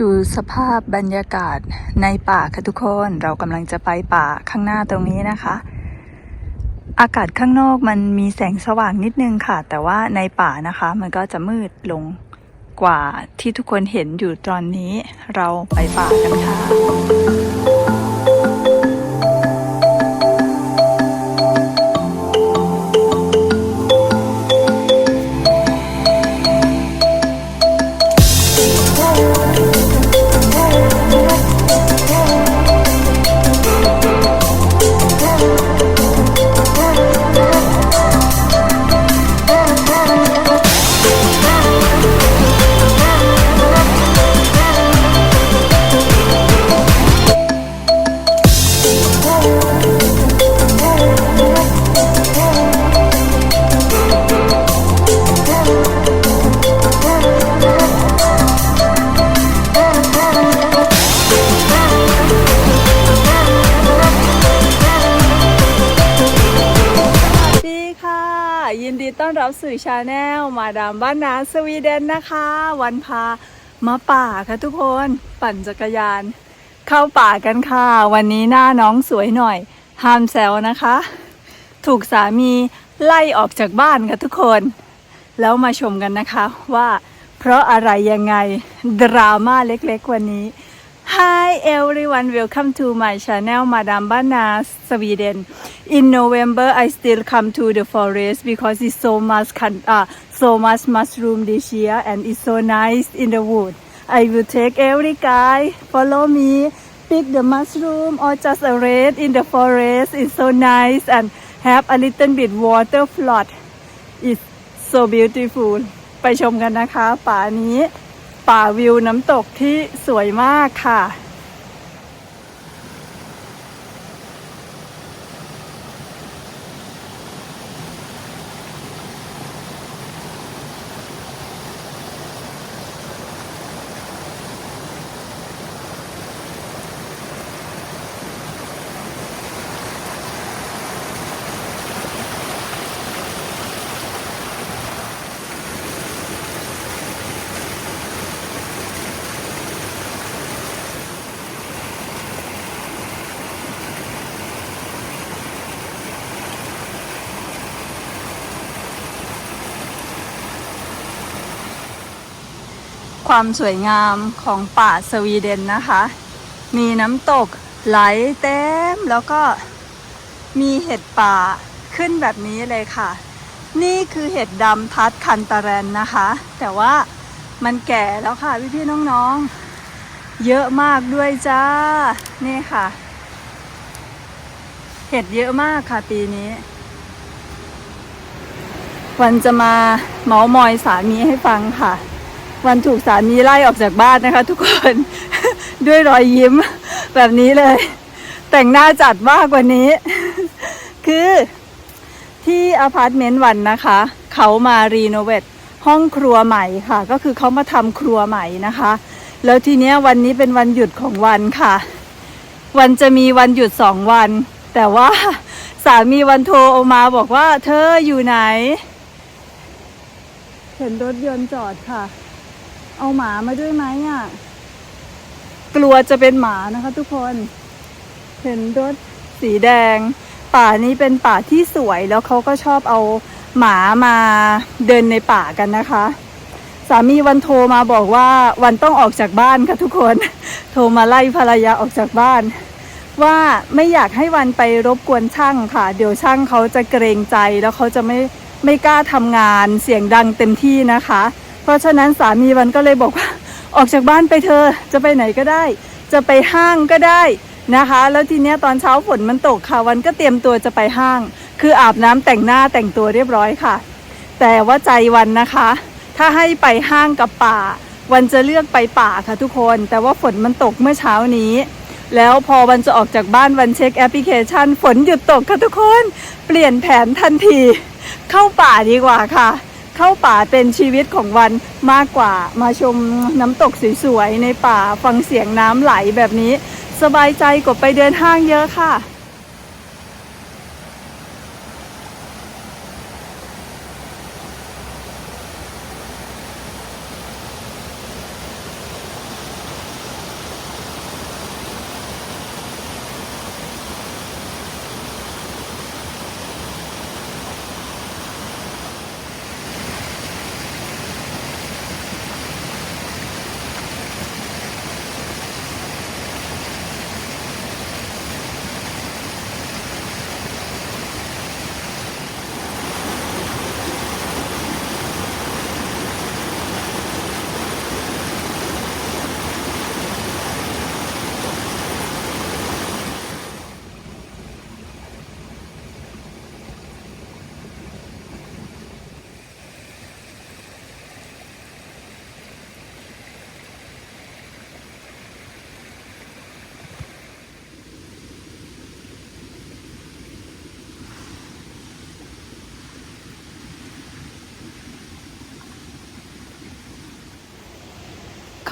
ดูสภาพบรรยากาศในป่าค่ะทุกคน เรากำลังจะไปป่าข้างหน้าตรงนี้นะคะ อากาศข้างนอกมันมีแสงสว่างนิดนึงค่ะ แต่ว่าในป่านะคะ มันก็จะมืดลงกว่าที่ทุกคนเห็นอยู่ตอนนี้ เราไปป่ากันค่ะ ต้อนรับสู่ชาแนลมาดามบ้านนาสวีเดนนะคะ วันพามาป่าค่ะทุกคนปั่นจักรยาน เข้าป่ากันค่ะ วันนี้หน้าน้องสวยหน่อยห้ามแซวนะคะ ถูกสามีไล่ออกจากบ้านค่ะทุกคน แล้วมาชมกันนะคะว่าเพราะอะไรยังไง ดราม่าเล็กๆวันนี้ Hi everyone welcome to my channel Madame Bana Sweden in November I still come to the forest because it's so much con- uh, so much mushroom this year and it's so nice in the wood I will take every guy follow me pick the mushroom or just a red in the forest it's so nice and have a little bit water flood it's so beautiful ไปชมกันนะคะ ป่านี้ ป่าวิวน้ำตกที่สวยมากค่ะ ความสวยงามของป่าสวีเดนนะคะ มีน้ำตกไหลเต็ม แล้วก็มีเห็ดป่าขึ้นแบบนี้เลยค่ะ นี่คือเห็ดดำทัดคันตะแรนนะคะ แต่ว่ามันแก่แล้วค่ะพี่ๆน้องๆ เยอะมากด้วยจ้า นี่ค่ะ เห็ดเยอะมากค่ะปีนี้ วันจะมาเมาส์มอยสามีให้ฟังค่ะ วันถูกสามีไล่ออกจากบ้านนะคะ ทุกคนด้วยรอยยิ้มแบบนี้เลย แต่งหน้าจัดมากกว่านี้ คือที่อพาร์ตเมนต์วันนะคะ เขามารีโนเวทห้องครัวใหม่ค่ะ ก็คือเขามาทำครัวใหม่นะคะ แล้วทีเนี้ยวันนี้เป็นวันหยุดของวันค่ะ วันจะมีวันหยุดสองวัน แต่ว่าสามีวันโทรออกมาบอกว่า เธออยู่ไหน เห็นรถยนต์จอดค่ะ เอาหมามาด้วยไหมอะ กลัวจะเป็นหมานะคะทุกคน เห็นรถสีแดง ป่านี้เป็นป่าที่สวยแล้วเขาก็ชอบเอาหมามาเดินในป่ากันนะคะ สามีวันโทรมาบอกว่าวันต้องออกจากบ้านค่ะทุกคน โทรมาไล่ภรรยาออกจากบ้าน ว่าไม่อยากให้วันไปรบกวนช่างค่ะ เดี๋ยวช่างเขาจะเกรงใจแล้วเขาจะไม่ไม่กล้าทำงานเสียงดังเต็มที่นะคะ เพราะฉะนั้นสามีวันก็เลยบอกว่า ออกจากบ้านไปเธอจะไปไหนก็ได้ จะไปห้างก็ได้นะคะ แล้วทีเนี้ยตอนเช้าฝนมันตกค่ะวันก็เตรียมตัวจะไปห้าง คืออาบน้ำแต่งหน้าแต่งตัวเรียบร้อยค่ะ แต่ว่าใจวันนะคะ ถ้าให้ไปห้างกับป่า วันจะเลือกไปป่าค่ะทุกคน แต่ว่าฝนมันตกเมื่อเช้านี้แล้วพอวันจะออกจากบ้านวันเช็คแอปพลิเคชัน ฝนหยุดตกค่ะทุกคน เปลี่ยนแผนทันที เข้าป่าดีกว่าค่ะ เข้าป่าเป็นชีวิตของวันมากกว่ามาชมน้ำตกสวยๆในป่าฟังเสียงน้ำไหลแบบนี้ สบายใจกว่าไปเดินห้างเยอะค่ะ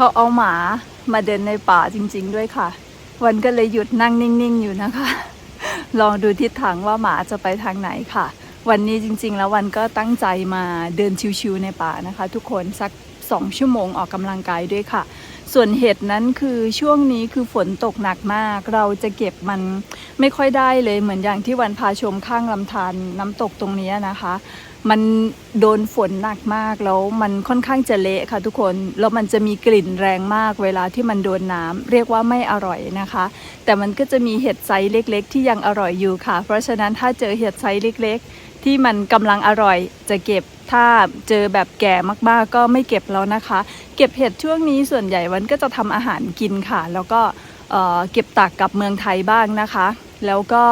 เขาเอาหมามาเดินในป่าจริง ๆ ด้วยค่ะ วันก็เลยหยุดนั่งนิ่งๆ อยู่นะคะ ลองดูทิศทางว่าหมาจะไปทางไหนค่ะ วันนี้จริง ๆ แล้ววันก็ตั้งใจมาเดินชิวๆในป่านะคะ ทุกคนสักสองชั่วโมงออกกำลังกายด้วยค่ะ ส่วนเห็ดนั้นคือช่วงนี้คือฝนตกหนักมาก เราจะเก็บมันไม่ค่อยได้เลยเหมือนอย่างที่วันพาชมข้างลำธารน้ำตกตรงนี้นะคะ มันโดนฝนหนักมากแล้วมันค่อนข้างจะเละค่ะทุกคน แล้วมันจะมีกลิ่นแรงมากเวลาที่มันโดนน้ำเรียกว่าไม่อร่อยนะคะ แต่มันก็จะมีเห็ดไซส์เล็ก ๆ ที่ยังอร่อยอยู่ค่ะ เพราะฉะนั้นถ้าเจอเห็ดไซส์เล็ก ๆ ที่มันกำลังอร่อยจะเก็บถ้าเจอแบบแก่มากๆ ก็ไม่เก็บแล้วนะคะ เก็บเห็ดช่วงนี้ส่วนใหญ่วันก็จะทำอาหารกินค่ะ แล้วก็เเก็บตักกลับเมืองไทยบ้างนะคะ แล้วก็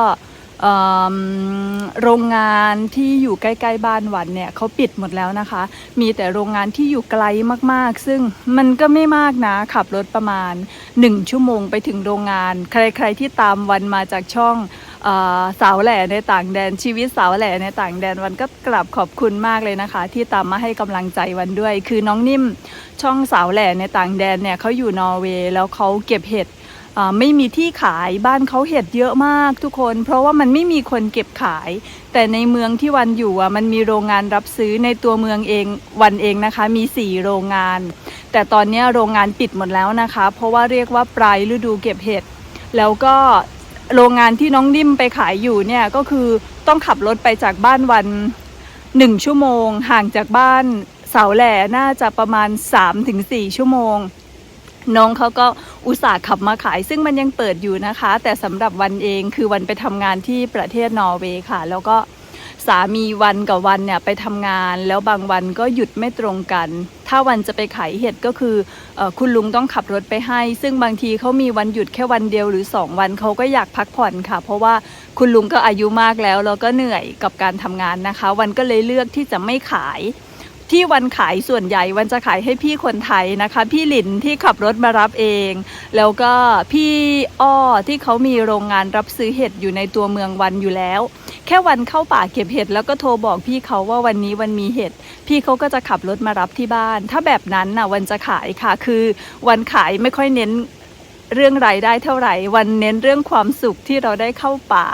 โรงงานที่อยู่ใกล้ๆบ้านวันเนี่ยเขาปิดหมดแล้วนะคะ มีแต่โรงงานที่อยู่ไกลมากๆ ซึ่งมันก็ไม่มากนะ ขับรถประมาณ 1 ชั่วโมงไปถึงโรงงาน ใครๆที่ตามวันมาจากช่องสาวแหล่ในต่างแดนชีวิตสาวแหล่ในต่างแดนวันก็กลับขอบคุณมากเลยนะคะ ที่ตามมาให้กำลังใจวันด้วย คือน้องนิ่มช่องสาวแหล่ในต่างแดนเนี่ยเขาอยู่นอร์เวย์แล้วเขาเก็บเห็ด ไม่มีที่ขายบ้านเขาเห็ดเยอะมากทุกคน เพราะว่ามันไม่มีคนเก็บขาย แต่ในเมืองที่วันอยู่อะมันมีโรงงานรับซื้อในตัวเมืองเองวันเองนะคะ มี 4 โรงงาน แต่ตอนนี้โรงงานปิดหมดแล้วนะคะ เพราะว่าเรียกว่าปลายฤดูเก็บเห็ดแล้วก็โรงงานที่น้องนิ่มไปขายอยู่เนี่ยก็คือต้องขับรถไปจากบ้านวันหนึ่งชั่วโมง ห่างจากบ้านเสาแหล่น่าจะประมาณ 3-4 ชั่วโมง น้องเขาก็อุตส่าห์ขับมาขาย ซึ่งมันยังเปิดอยู่นะคะ แต่สำหรับวันเองคือวันไปทำงานที่ประเทศนอร์เวย์ค่ะ แล้วก็สามีวันกับวันเนี่ยไปทำงาน แล้วบางวันก็หยุดไม่ตรงกัน ถ้าวันจะไปขายเห็ดก็คือออคุณลุงต้องขับรถไปให้ ซึ่งบางทีเขามีวันหยุดแค่วันเดียวหรือ 2 วันเขาก็อยากพักผ่อนค่ะ เพราะว่าคุณลุงก็อายุมากแล้วแล้วก็เหนื่อยกับการทำงานนะคะ วันก็เลยเลือกที่จะไม่ขาย ที่วันขายส่วนใหญ่วันจะขายให้พี่คนไทยนะคะ พี่หลินที่ขับรถมารับเอง แล้วก็พี่อ้อที่เขามีโรงงานรับซื้อเห็ดอยู่ในตัวเมืองวันอยู่แล้ว แค่วันเข้าป่าเก็บเห็ดแล้วก็โทรบอกพี่เขาว่าวันนี้วันมีเห็ดพี่เขาก็จะขับรถมารับที่บ้าน ถ้าแบบนั้นน่ะวันจะขายค่ะคือวันขายไม่ค่อยเน้น เรื่องรายได้เท่าไหร่ วันเน้นเรื่องความสุขที่เราได้เข้าป่า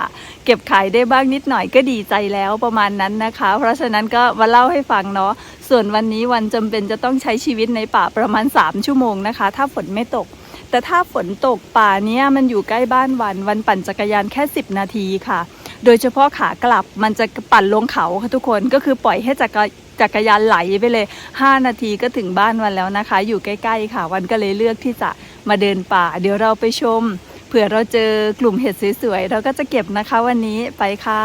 เก็บขายได้บ้างนิดหน่อยก็ดีใจแล้วประมาณนั้นนะคะ เพราะฉะนั้นก็มาเล่าให้ฟังเนาะส่วนวันนี้วันจำเป็นจะต้องใช้ชีวิตในป่าประมาณ 3 ชั่วโมงนะคะ ถ้าฝนไม่ตก แต่ถ้าฝนตกป่าเนี้ยมันอยู่ใกล้บ้านวันวันปั่นจักรยานแค่ 10 นาทีค่ะ โดยเฉพาะขากลับมันจะปั่นลงเขาค่ะทุกคนก็คือปล่อยให้จักรจักรยานไหลไปเลย 5 นาทีก็ถึงบ้านวันแล้วนะคะ อยู่ใกล้ๆค่ะ วันก็เลยเลือกที่จะ มาเดินป่า เดี๋ยวเราไปชม เผื่อเราเจอกลุ่มเห็ดสวยๆ เราก็จะเก็บนะคะวันนี้ไปค่ะ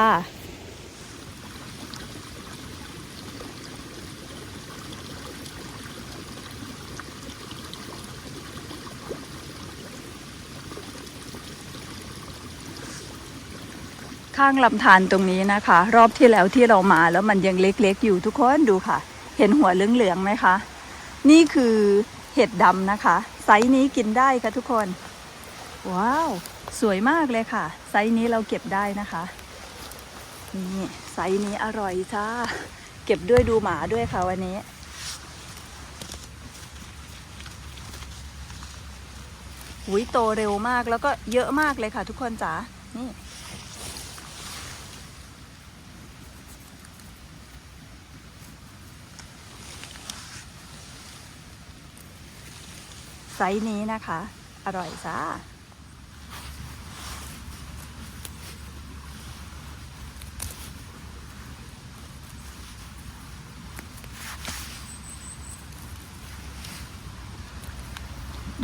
ข้างลำธารตรงนี้นะคะ รอบที่แล้วที่เรามาแล้วมันยังเล็กๆ อยู่ทุกคนดูค่ะ เห็นหัวเหลืองๆไหมคะ นี่คือเห็ดดำนะคะ ไซส์นี้กินได้ค่ะทุกคน ว้าว สวยมากเลยค่ะ ไซส์นี้เราเก็บได้นะคะ นี่ไซส์นี้อร่อยจ้า เก็บด้วยดูหมาด้วยค่ะวันนี้หุยโตเร็วมากแล้วก็เยอะมากเลยค่ะทุกคนจ๋า นี่ ไซส์นี้นะคะ อร่อยจ้า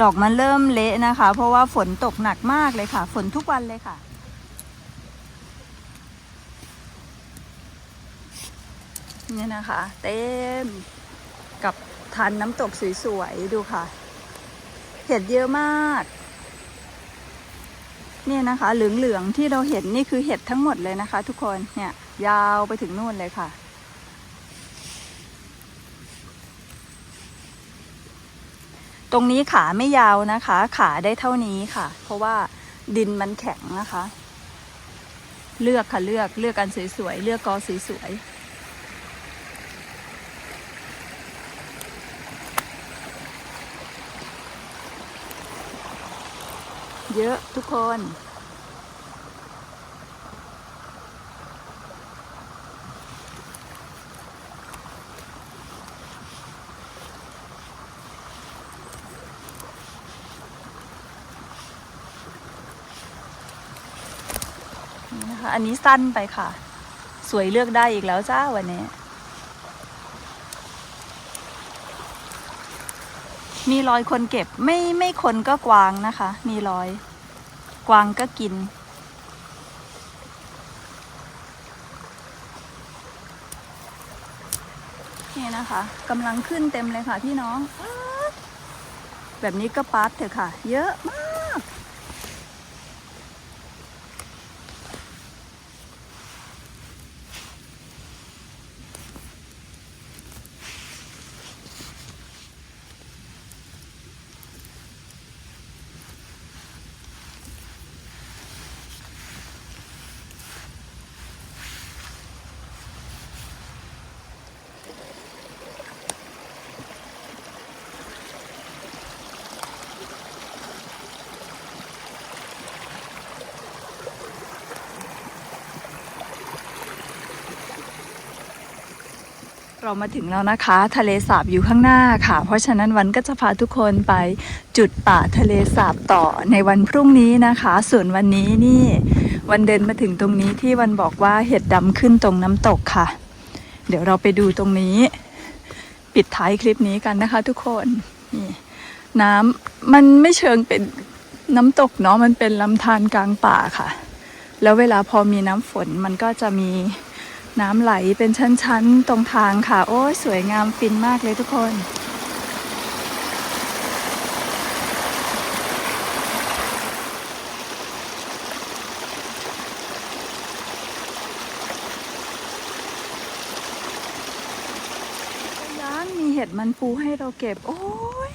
ดอกมันเริ่มเละนะคะ เพราะว่าฝนตกหนักมากเลยค่ะ ฝนทุกวันเลยค่ะ เนี่ยนะคะ เต็มกับทันน้ำตกสวยๆ ดูค่ะ เห็ดเยอะมากนี่นะคะ เหลืองๆที่เราเห็นนี่คือเห็ดทั้งหมดเลยนะคะ ทุกคนเนี่ย ยาวไปถึงนู่นเลยค่ะ ตรงนี้ขาไม่ยาวนะคะ ขาได้เท่านี้ค่ะ เพราะว่าดินมันแข็งนะคะ เลือกค่ะเลือกเลือกกันสวยๆเลือกกอสวยๆ เยอะทุกคน นี่นะคะ อันนี้สั้นไปค่ะ สวยเลือกได้อีกแล้วจ้าวันนี้ มีรอยคนเก็บไม่ไม่คนก็กวางนะคะ มีรอย กวางก็กิน นี่นะคะกำลังขึ้นเต็มเลยค่ะพี่น้อง แบบนี้ก็ปาร์ตเถอะค่ะ เยอะมาก เรามาถึงแล้วนะคะ ทะเลสาบอยู่ข้างหน้าค่ะ เพราะฉะนั้นวันก็จะพาทุกคนไปจุดป่าทะเลสาบต่อในวันพรุ่งนี้นะคะ ส่วนวันนี้นี่ วันเดินมาถึงตรงนี้ที่วันบอกว่าเห็ดดำขึ้นตรงน้ำตกค่ะ เดี๋ยวเราไปดูตรงนี้ ปิดท้ายคลิปนี้กันนะคะ ทุกคนนี่น้ำมันไม่เชิงเป็นน้ำตกเนาะมันเป็นลำธารกลางป่าค่ะ แล้วเวลาพอมีน้ำฝนมันก็จะมี น้ำไหลเป็นชั้น ๆ ตรงทางค่ะ โอ้ยสวยงามฟินมากเลยทุกคน ร้านมีเห็ดมันปูให้เราเก็บ โอ้ย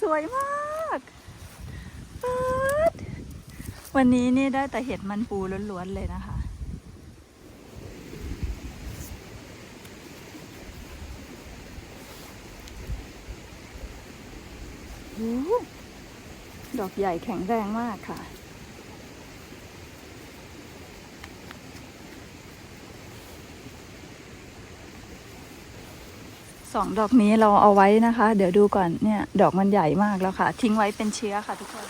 สวยมากวันนี้นี่ได้แต่เห็ดมันปูล้วน ๆ เลยนะคะ โอ้โห ดอกใหญ่แข็งแรงมากค่ะ สองดอกนี้เราเอาไว้นะคะ เดี๋ยวดูก่อนเนี่ย ดอกมันใหญ่มากแล้วค่ะ ทิ้งไว้เป็นเชื้อค่ะทุกคน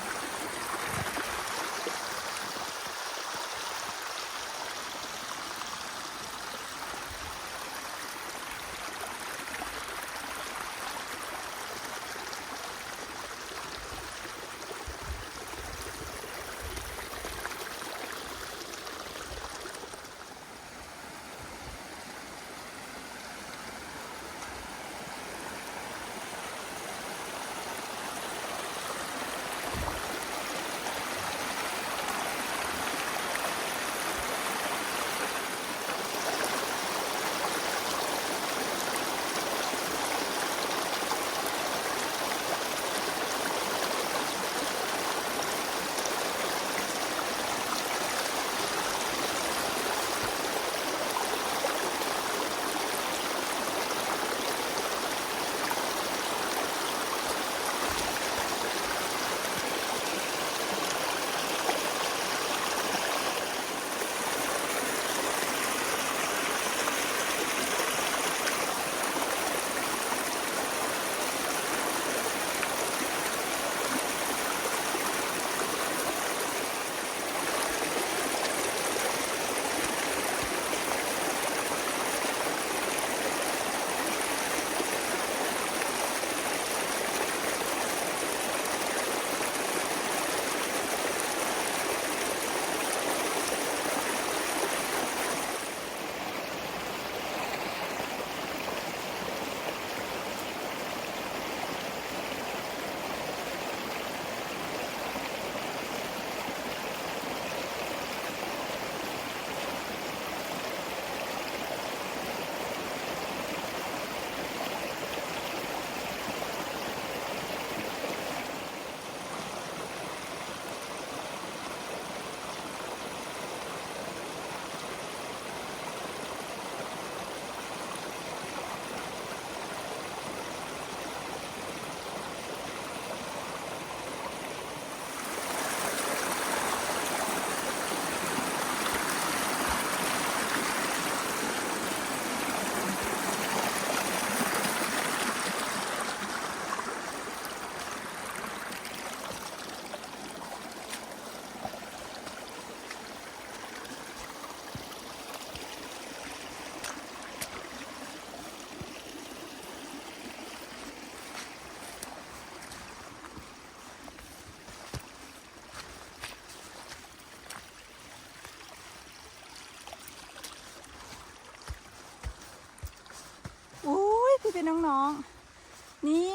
น้องๆ นี่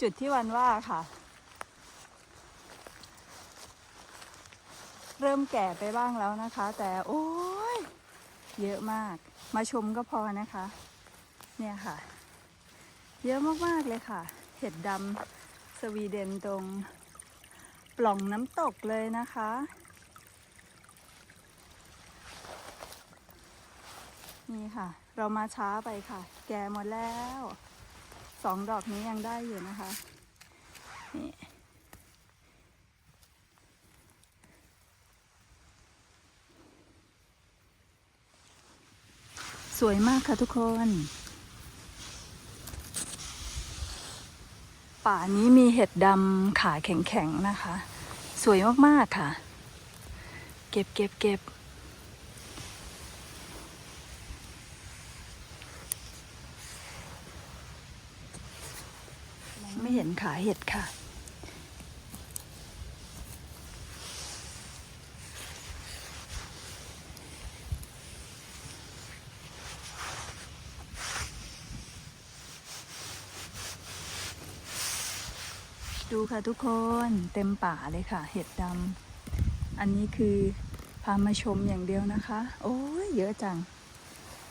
จุดที่วันว่าค่ะ เริ่มแก่ไปบ้างแล้วนะคะ แต่โอ้ยเยอะมาก มาชมก็พอนะคะ เนี่ยค่ะ เยอะมากๆเลยค่ะ เห็ดดำสวีเดนตรงปล่องน้ำตกเลยนะคะนี่ค่ะ เรามาช้าไปค่ะ แก่หมดแล้วสองดอกนี้ยังได้อยู่นะคะ นี่สวยมากค่ะทุกคน ป่านี้มีเห็ดดำขาแข็งๆนะคะ สวยมากๆค่ะ เก็บเก็บเก็บ ไม่เห็น ขาเห็ดค่ะ ดูค่ะทุกคนเต็มป่าเลยค่ะ เห็ดดำอันนี้คือพามาชมอย่างเดียวนะคะ โอ้ยเยอะจัง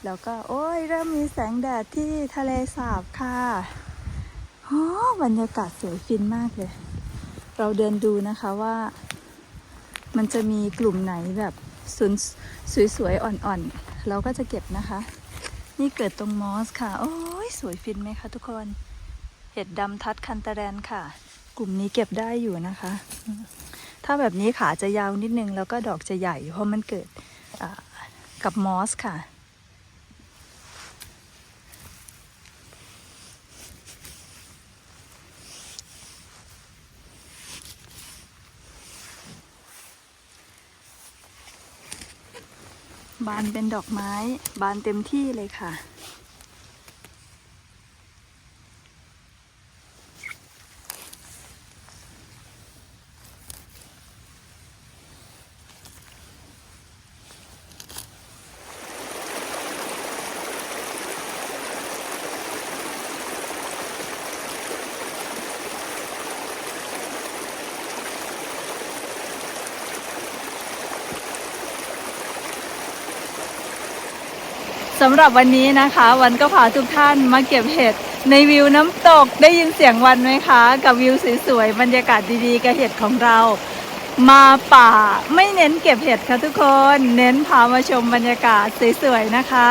แล้วก็โอ้ยเริ่มมีแสงแดดที่ทะเลสาบค่ะ บรรยากาศสวยฟินมากเลย เราเดินดูนะคะว่า มันจะมีกลุ่มไหนแบบสวยสวยๆอ่อนๆ เราก็จะเก็บนะคะ นี่เกิดตรงมอสค่ะ โอ้ยสวยฟินไหมคะทุกคน เห็ดดำทัดคันตะแรนค่ะ กลุ่มนี้เก็บได้อยู่นะคะ ถ้าแบบนี้ขาจะยาวนิดนึงแล้วก็ดอกจะใหญ่เพราะมันเกิดกับมอสค่ะ บานเป็นดอกไม้ บานเต็มที่เลยค่ะ สำหรับวันนี้นะคะ วันก็พาทุกท่านมาเก็บเห็ดในวิวน้ำตกได้ยินเสียงวันไหมคะ กับวิวสวยๆบรรยากาศดีๆกับเห็ดของเรา มาป่าไม่เน้นเก็บเห็ดค่ะทุกคน เน้นพามาชมบรรยากาศสวยๆนะคะ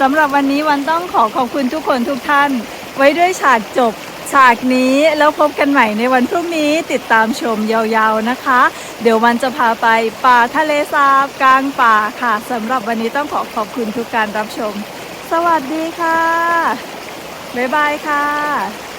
สำหรับวันนี้วันต้องขอขอบคุณทุกคนทุกท่าน ไว้ด้วยฉากจบ ฉากนี้แล้วพบกันใหม่ในวันพรุ่งนี้ติดตามชมยาวๆนะคะ เดี๋ยววันจะพาไปป่าทะเลสาบกลางป่าค่ะสำหรับวันนี้ต้องขอขอบคุณทุกการรับชม สวัสดีค่ะ บ๊ายบายค่ะ